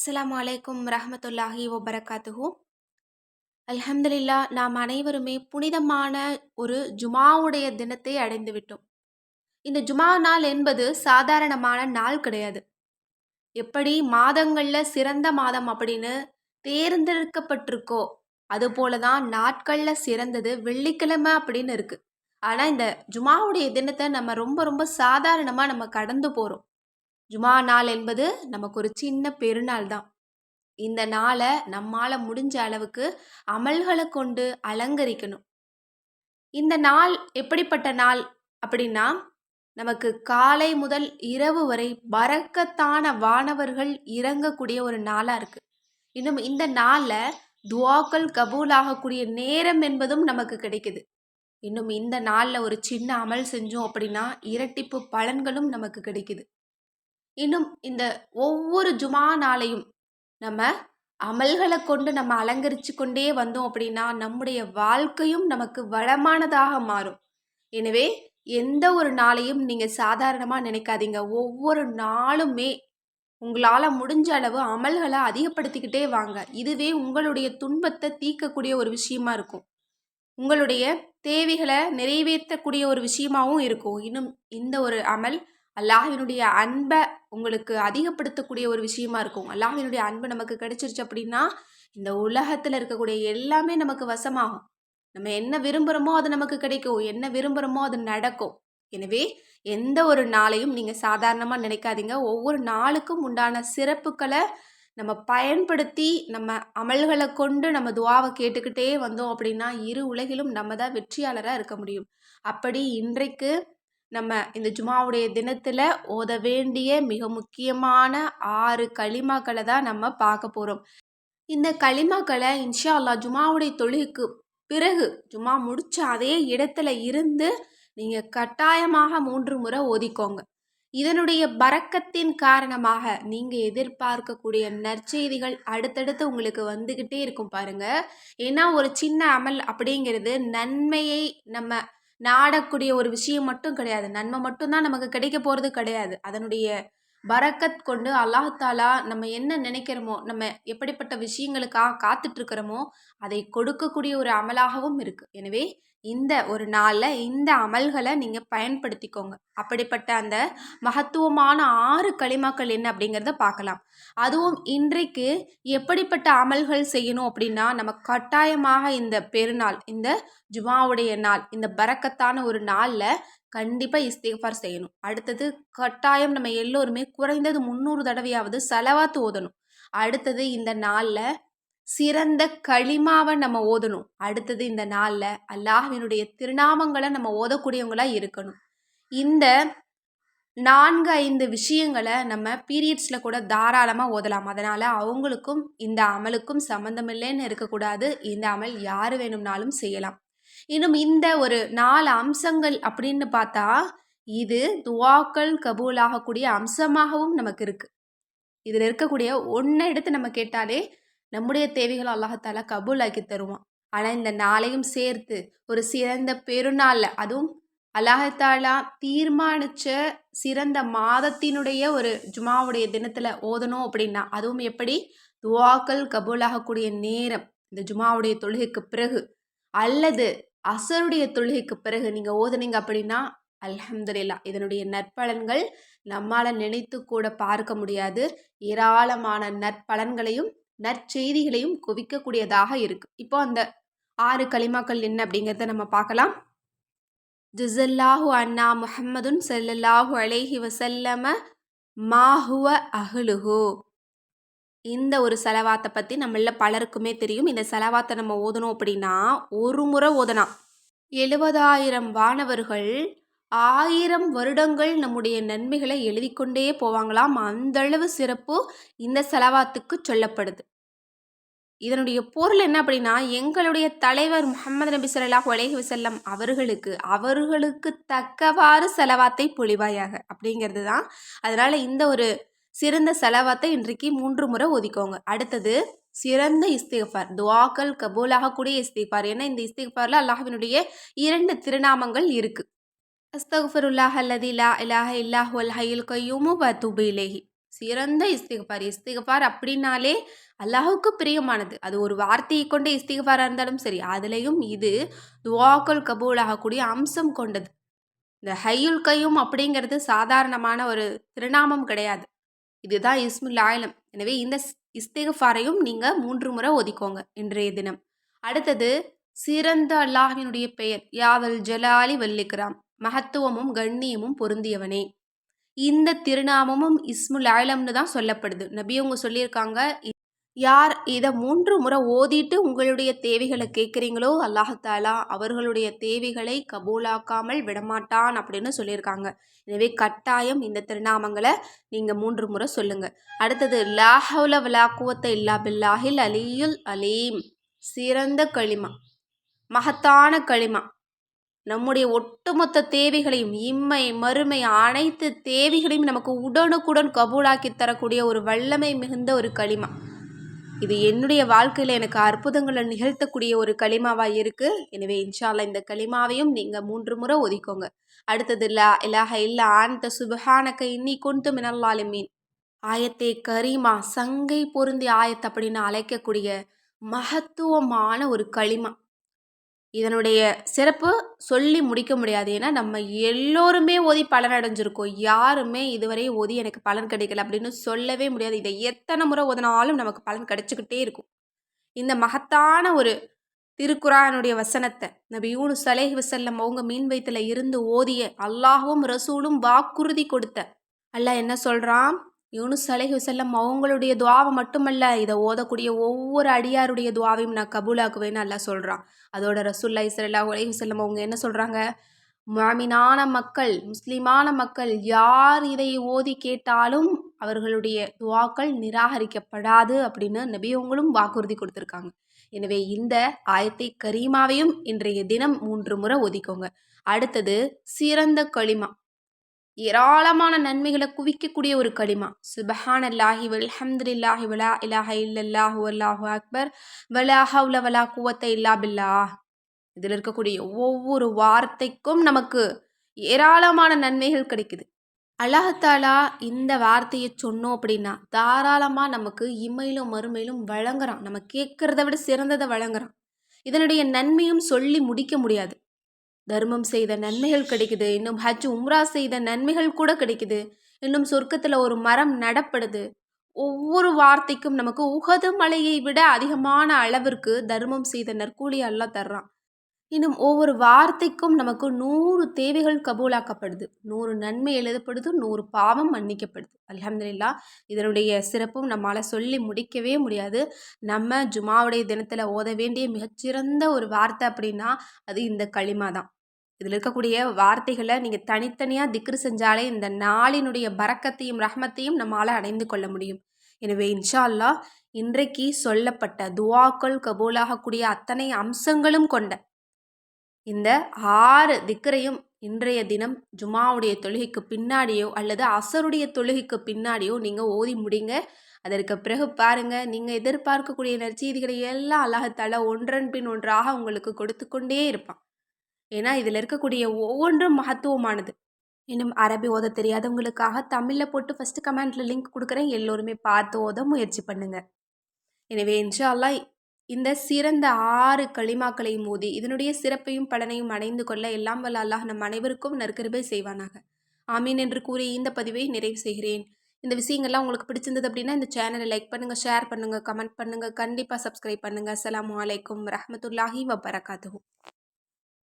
அஸ்லாம் அலைக்கும் ரஹமத்துல்லாஹி ஒபரகாத்துஹூ அல்ஹம்துலில்லா நாம் அனைவருமே புனிதமான ஒரு ஜுமாவுடைய தினத்தை அடைந்து விட்டோம். இந்த ஜுமா நாள் என்பது சாதாரணமான நாள் கிடையாது. எப்படி மாதங்களில் சிறந்த மாதம் அப்படின்னு தேர்ந்தெடுக்கப்பட்டிருக்கோ அதுபோல தான் நாட்களில் சிறந்தது வெள்ளிக்கிழமை அப்படின்னு இருக்குது ஆனால் இந்த ஜுமாவுடைய தினத்தை நம்ம ரொம்ப ரொம்ப சாதாரணமாக நம்ம கடந்து போகிறோம் ஜுமா நாள் என்பது நமக்கு ஒரு சின்ன பெருநாள் தான். இந்த நாளை நம்மால் முடிஞ்ச அளவுக்கு அமல்களை கொண்டு அலங்கரிக்கணும். இந்த நாள் எப்படிப்பட்ட நாள் அப்படின்னா நமக்கு காலை முதல் இரவு வரை பறக்கத்தான வானவர்கள் இறங்கக்கூடிய ஒரு நாளாக இருக்குது இன்னும் இந்த நாளில் துவாக்கள் கபூல் ஆகக்கூடிய நேரம் என்பதும் நமக்கு கிடைக்குது. இன்னும் இந்த நாளில் ஒரு சின்ன அமல் செஞ்சோம் அப்படின்னா இரட்டிப்பு பலன்களும் நமக்கு கிடைக்குது. இன்னும் இந்த ஒவ்வொரு ஜுமா நாளையும் நம்ம அமல்களை கொண்டு நம்ம அலங்கரித்து கொண்டே வந்தோம் அப்படின்னா நம்முடைய வாழ்க்கையும் நமக்கு வளமானதாக மாறும். எனவே எந்த ஒரு நாளையும் நீங்கள் சாதாரணமாக நினைக்காதீங்க. ஒவ்வொரு நாளுமே உங்களால் முடிஞ்ச அளவு அமல்களை அதிகப்படுத்திக்கிட்டே வாங்க. இதுவே உங்களுடைய துன்பத்தை தீர்க்கக்கூடிய ஒரு விஷயமா இருக்கும். உங்களுடைய தேவைகளை நிறைவேற்றக்கூடிய ஒரு விஷயமாகவும் இருக்கும். இன்னும் இந்த ஒரு அமல் அல்லாஹினுடைய அன்பை உங்களுக்கு அதிகப்படுத்தக்கூடிய ஒரு விஷயமா இருக்கும். அல்லாஹினுடைய அன்பு நமக்கு கிடைச்சிருச்சு அப்படின்னா இந்த உலகத்தில் இருக்கக்கூடிய எல்லாமே நமக்கு வசமாகும். நம்ம என்ன விரும்புகிறோமோ அது நமக்கு கிடைக்கும். என்ன விரும்புகிறோமோ அது நடக்கும். எனவே எந்த ஒரு நாளையும் நீங்கள் சாதாரணமாக நினைக்காதீங்க. ஒவ்வொரு நாளுக்கும் உண்டான சிறப்புகளை நம்ம பயன்படுத்தி நம்ம அமல்களை கொண்டு நம்ம துவாவை கேட்டுக்கிட்டே வந்தோம் அப்படின்னா இரு உலகிலும் நம்ம தான் வெற்றியாளராக இருக்க முடியும். அப்படி இன்றைக்கு நம்ம இந்த ஜுமாவுடைய தினத்தில் ஓத வேண்டிய மிக முக்கியமான ஆறு களிமாக்களை தான் நம்ம பார்க்க போகிறோம் இந்த களிமாக்களை இன்ஷா அல்லா ஜுமாவுடைய தொழுகைக்கு பிறகு ஜுமா முடிச்ச அதே இடத்துல இருந்து நீங்கள் கட்டாயமாக மூன்று முறை ஓதிக்கோங்க. இதனுடைய பறக்கத்தின் காரணமாக நீங்கள் எதிர்பார்க்கக்கூடிய நற்செய்திகள் அடுத்தடுத்து உங்களுக்கு வந்துக்கிட்டே இருக்கும் பாருங்க. ஏன்னா ஒரு சின்ன அமல் அப்படிங்கிறது நன்மையை நம்ம நாடக்கூடிய ஒரு விஷயம் மட்டும் கிடையாது. நன்மை மட்டும்தான் நமக்கு கிடைக்க போகிறது கிடையாது. அதனுடைய பரக்கத் கொண்டு அல்லாஹாலா நம்ம என்ன நினைக்கிறோமோ நம்ம எப்படிப்பட்ட விஷயங்களுக்காக காத்துட்ருக்கிறோமோ அதை கொடுக்கக்கூடிய ஒரு அமலாகவும் இருக்குது எனவே இந்த ஒரு நாளில் இந்த அமல்களை நீங்கள் பயன்படுத்திக்கோங்க. அப்படிப்பட்ட அந்த மகத்துவமான ஆறு களிமாக்கள் என்ன அப்படிங்கிறத பார்க்கலாம். அதுவும் இன்றைக்கு எப்படிப்பட்ட அமல்கள் செய்யணும் அப்படின்னா நம்ம கட்டாயமாக இந்த பெருநாள் இந்த ஜுமாவுடைய நாள். இந்த பறக்கத்தான ஒரு நாளில் கண்டிப்பாக இஸ்திஃபார் செய்யணும். அடுத்தது கட்டாயம் நம்ம எல்லோருமே குறைந்தது முந்நூறு தடவையாவது செலவாத்து ஓதணும். அடுத்தது இந்த நாளில் சிறந்த களிமாவை நம்ம ஓதணும். அடுத்தது இந்த நாளில் அல்லாஹினுடைய திருநாமங்களை நம்ம ஓதக்கூடியவங்களாக இருக்கணும். இந்த நான்கு ஐந்து விஷயங்களை நம்ம பீரியட்ஸில் கூட தாராளமாக ஓதலாம். அதனால் அவங்களுக்கும் இந்த அமலுக்கும் சம்மந்தமில்லைன்னு இருக்கக்கூடாது. இந்த அமல் யார் வேணும்னாலும் செய்யலாம். இன்னும் இந்த ஒரு நாலு அம்சங்கள் அப்படின்னு பார்த்தா இது துவாக்கள் கபூலாகக்கூடிய அம்சமாகவும் நமக்கு இருக்குது இதில் இருக்கக்கூடிய ஒன்றை எடுத்து நம்ம கேட்டாலே நம்முடைய தேவைகளை அல்லாஹால கபூலாக்கி தருவான். ஆனால் இந்த நாளையும் சேர்த்து ஒரு சிறந்த பெருநாளில் அதுவும் அல்லாஹத்தாலா தீர்மானித்த சிறந்த மாதத்தினுடைய ஒரு ஜுமாவுடைய தினத்தில் ஓதணும் அப்படின்னா அதுவும் எப்படி? துவாக்கள் கபூலாகக்கூடிய நேரம் இந்த ஜுமாவுடைய தொழுகைக்கு பிறகு. அல்லது அசருடைய தொழுகைக்கு பிறகு நீங்கள் ஓதுனீங்க அப்படின்னா அல்ஹம்துலில்லா இதனுடைய நற்பலன்கள் நம்மால் நினைத்து கூட பார்க்க முடியாது. ஏராளமான நற்பலன்களையும் நற்செய்திகளையும் குவிக்கக்கூடியதாக இருக்குது இப்போ அந்த ஆறு களிமாக்கள் என்ன அப்படிங்கிறத நம்ம பார்க்கலாம். ஜிசல்லாஹு அண்ணா முஹம்மதுன் செல்லல்லாஹு அலேஹி வசல்லம மாஹுவ அஹ்லுஹு. இந்த ஒரு செலவாத்தை பற்றி நம்மள பலருக்குமே தெரியும். இந்த செலவாத்தை நம்ம ஓதணும் அப்படின்னா ஒரு முறை ஓதலாம் எழுபதாயிரம் வானவர்கள் ஆயிரம் வருடங்கள் நம்முடைய நன்மைகளை எழுதி கொண்டே போவாங்களாம். அந்தளவு சிறப்பு இந்த செலவாத்துக்கு சொல்லப்படுது. இதனுடைய பொருள் என்ன அப்படின்னா எங்களுடைய தலைவர் முகமது நபி சொல்லாஹ் உலகி வசல்லம் அவர்களுக்கு அவர்களுக்கு தக்கவாறு செலவாத்தை பொழிவாயாக அப்படிங்கிறது தான். அதனால் இந்த ஒரு சிறந்த செலவாத்தை இன்றைக்கு மூன்று முறை ஒதுக்கோங்க அடுத்தது சிறந்த இஸ்திகஃபார். துவாக்கள் கபூலாகக்கூடிய இஸ்திஃபார் ஏன்னா இந்த இஸ்திஃபாரில் அல்லாஹினுடைய இரண்டு திருநாமங்கள் இருக்குது அஸ்தகுஃபருல்லாஹ் அல்லதி லா இலாஹ இல்லாஹ் அல் ஹையுல் கையூமு வ சிறந்த இஸ்திகபார் இஸ்திகபார் அப்படின்னாலே அல்லாஹுக்கு பிரியமானது. அது ஒரு வார்த்தையை கொண்ட இஸ்திகபாராக இருந்தாலும் சரி அதுலேயும் இது துவாக்கள் கபூலாகக்கூடிய அம்சம் கொண்டது. இந்த ஹையுல் கையும் அப்படிங்கிறது சாதாரணமான ஒரு திருநாமம் கிடையாது. இதுதான் இஸ்முல் ஆயிலம் எனவே இந்த இஸ்திகஃபாரையும் நீங்கள் மூன்று முறை ஒதுக்கோங்க இன்றைய தினம். அடுத்தது சிறந்த அல்லாஹினுடைய பெயர் யாவல் ஜலாலி வல்லிக்ராம் மகத்துவமும் கண்ணியமும் பொருந்தியவனே. இந்த திருநாமமும் இஸ்முல் ஆயிலம்னு தான் சொல்லப்படுது. நபி அவங்க சொல்லியிருக்காங்க யார் இதை மூன்று முறை ஓதிட்டு உங்களுடைய தேவைகளை கேட்குறீங்களோ அல்லாஹாலா அவர்களுடைய தேவைகளை கபூலாக்காமல் விடமாட்டான் அப்படின்னு சொல்லியிருக்காங்க. எனவே கட்டாயம் இந்த திருநாமங்களை நீங்கள் மூன்று முறை சொல்லுங்கள் அடுத்தது லாஹவுல விலாக்குவத்தை இல்லா பில்லாஹில் அலியுல் அலீம். சிறந்த களிமா மகத்தான களிமா. நம்முடைய ஒட்டுமொத்த தேவைகளையும் இம்மை மறுமை அனைத்து தேவைகளையும் நமக்கு உடனுக்குடன் கபூலாக்கி தரக்கூடிய ஒரு வல்லமை மிகுந்த ஒரு களிமா. இது என்னுடைய வாழ்க்கையில் எனக்கு அற்புதங்களை நிகழ்த்தக்கூடிய ஒரு களிமாவாக இருக்குது எனவே இன்ஷால்லா இந்த களிமாவையும் நீங்கள் மூன்று முறை ஒதுக்கோங்க. அடுத்தது இல்லா இலாஹ இல்லா ஆனந்த சுபஹானக்க இன்னி கொண்டு மினல்லாலுமீன் ஆயத்தே கரிமா சங்கை பொருந்தி ஆயத் அப்படின்னு அழைக்கக்கூடிய மகத்துவமான ஒரு களிமா. இதனுடைய சிறப்பு சொல்லி முடிக்க முடியாது. ஏன்னா நம்ம எல்லோருமே ஓதி பலன் அடைஞ்சிருக்கோம். யாருமே இதுவரை ஓதி எனக்கு பலன் கிடைக்கல அப்படின்னு சொல்லவே முடியாது. இதை எத்தனை முறை ஓதினாலும் நமக்கு பலன் கிடைச்சிக்கிட்டே இருக்கும். இந்த மகத்தான ஒரு திருக்குறானுடைய வசனத்தை நபி யூனு சலேஹ் வசல்லம் அவங்க மீன் வயிற்றுல இருந்து ஓதிய அல்லாஹும் ரசூலும் வாக்குறுதி கொடுத்த. அல்லாஹ் என்ன சொல்கிறான் யூனுஸ் அலைஹி வசல்லம் அவங்களுடைய துவாவை மட்டுமல்ல இதை ஓதக்கூடிய ஒவ்வொரு அடியாருடைய துவாவையும் நான் கபூலாக்குவேன்னு நல்லா சொல்கிறான் அதோட ரசூல்லா இஸ்ரல்லா அலைஹி வசல்லம் அவங்க என்ன சொல்கிறாங்க மாமினான மக்கள் முஸ்லிமான மக்கள் யார் இதை ஓதி கேட்டாலும் அவர்களுடைய துவாக்கள் நிராகரிக்கப்படாது அப்படின்னு நபியவங்களும் வாக்குறுதி கொடுத்துருக்காங்க. எனவே இந்த ஆயத்தை கரீமாவையும் இன்றைய தினம் மூன்று முறை ஒதிக்கோங்க அடுத்தது சிறந்த களிமா. ஏராளமான நன்மைகளை குவிக்கக்கூடிய ஒரு களிமா. சுபஹான் அல்லாஹி வல்ஹம்துலில்லாஹி வலா இலாஹ இல்லல்லாஹு அல்லாஹு அக்பர். வலா ஹவுல வலா குவத்தை இல்லா பில்லா இதில் இருக்கக்கூடிய ஒவ்வொரு வார்த்தைக்கும் நமக்கு ஏராளமான நன்மைகள் கிடைக்குது. அல்லாஹாலா இந்த வார்த்தையை சொன்னோம் அப்படின்னா தாராளமாக நமக்கு இம்மையிலும் மறுமையிலும் வழங்குறான். நம்ம கேட்குறத விட சிறந்ததை வழங்குறான். இதனுடைய நன்மையும் சொல்லி முடிக்க முடியாது. தர்மம் செய்த நன்மைகள் கிடைக்குது. இன்னும் ஹஜ் உம்ரா செய்த நன்மைகள் கூட கிடைக்குது. இன்னும் சொர்க்கத்தில் ஒரு மரம் நடப்படுது. ஒவ்வொரு வார்த்தைக்கும் நமக்கு உகது மலையை விட அதிகமான அளவிற்கு தர்மம் செய்த நற்கூலி எல்லாம் தர்றான். இன்னும் ஒவ்வொரு வார்த்தைக்கும் நமக்கு நூறு தேவைகள் கபூலாக்கப்படுது. நூறு நன்மை எழுதப்படுது நூறு பாவம் மன்னிக்கப்படுது. அலமதுல்லா இதனுடைய சிறப்பும் நம்மளால் சொல்லி முடிக்கவே முடியாது. நம்ம ஜுமாவுடைய தினத்தில் ஓத வேண்டிய மிகச்சிறந்த ஒரு வார்த்தை அப்படின்னா அது இந்த களிமா தான். இதில் இருக்கக்கூடிய வார்த்தைகளை நீங்கள் தனித்தனியாக திக்ரு செஞ்சாலே இந்த நாளினுடைய பறக்கத்தையும் ரஹமத்தையும் நம்மளால் அடைந்து கொள்ள முடியும். எனவே இன்ஷா அல்லா இன்றைக்கு சொல்லப்பட்ட துவாக்கள் கபூலாகக்கூடிய அத்தனை அம்சங்களும் கொண்ட இந்த ஆறு திக்கரையும் இன்றைய தினம் ஜுமாவுடைய தொழுகைக்கு பின்னாடியோ அல்லது அசருடைய தொழுகைக்கு பின்னாடியோ நீங்கள் ஓதி முடிங்க. அதற்கு பிறகு பாருங்கள் நீங்கள் எதிர்பார்க்கக்கூடிய நற்செய்திகளை எல்லாம் அல்லாஹத்தால ஒன்றன் பின் ஒன்றாக உங்களுக்கு கொடுத்து கொண்டே இருப்பான். ஏன்னா இதில் இருக்கக்கூடிய ஒவ்வொன்றும் மகத்துவமானது. இன்னும் அரபி ஓத தெரியாதவங்களுக்காக தமிழில் போட்டு ஃபஸ்ட்டு கமெண்ட்டில் லிங்க் கொடுக்குறேன். எல்லோருமே பார்த்து ஓத முயற்சி பண்ணுங்கள் எனவே இன்ஷா இந்த சிறந்த ஆறு களிமாக்களை மோதி இதனுடைய சிறப்பையும் பலனையும் அடைந்து கொள்ள எல்லாம் வல்ல அல்லாஹ் நம் அனைவருக்கும் நற்கருபை செய்வானாக. ஆமீன் என்று கூறி இந்த பதிவை நிறைவு செய்கிறேன். இந்த விஷயங்கள்லாம் உங்களுக்கு பிடிச்சிருந்தது அப்படின்னா இந்த சேனலை லைக் பண்ணுங்கள் ஷேர் பண்ணுங்கள் கமெண்ட் பண்ணுங்கள் கண்டிப்பாக சப்ஸ்கிரைப் பண்ணுங்கள் அஸ்லாம் வலைக்கம் ரஹமத்துல்லாஹி வபரகாத்து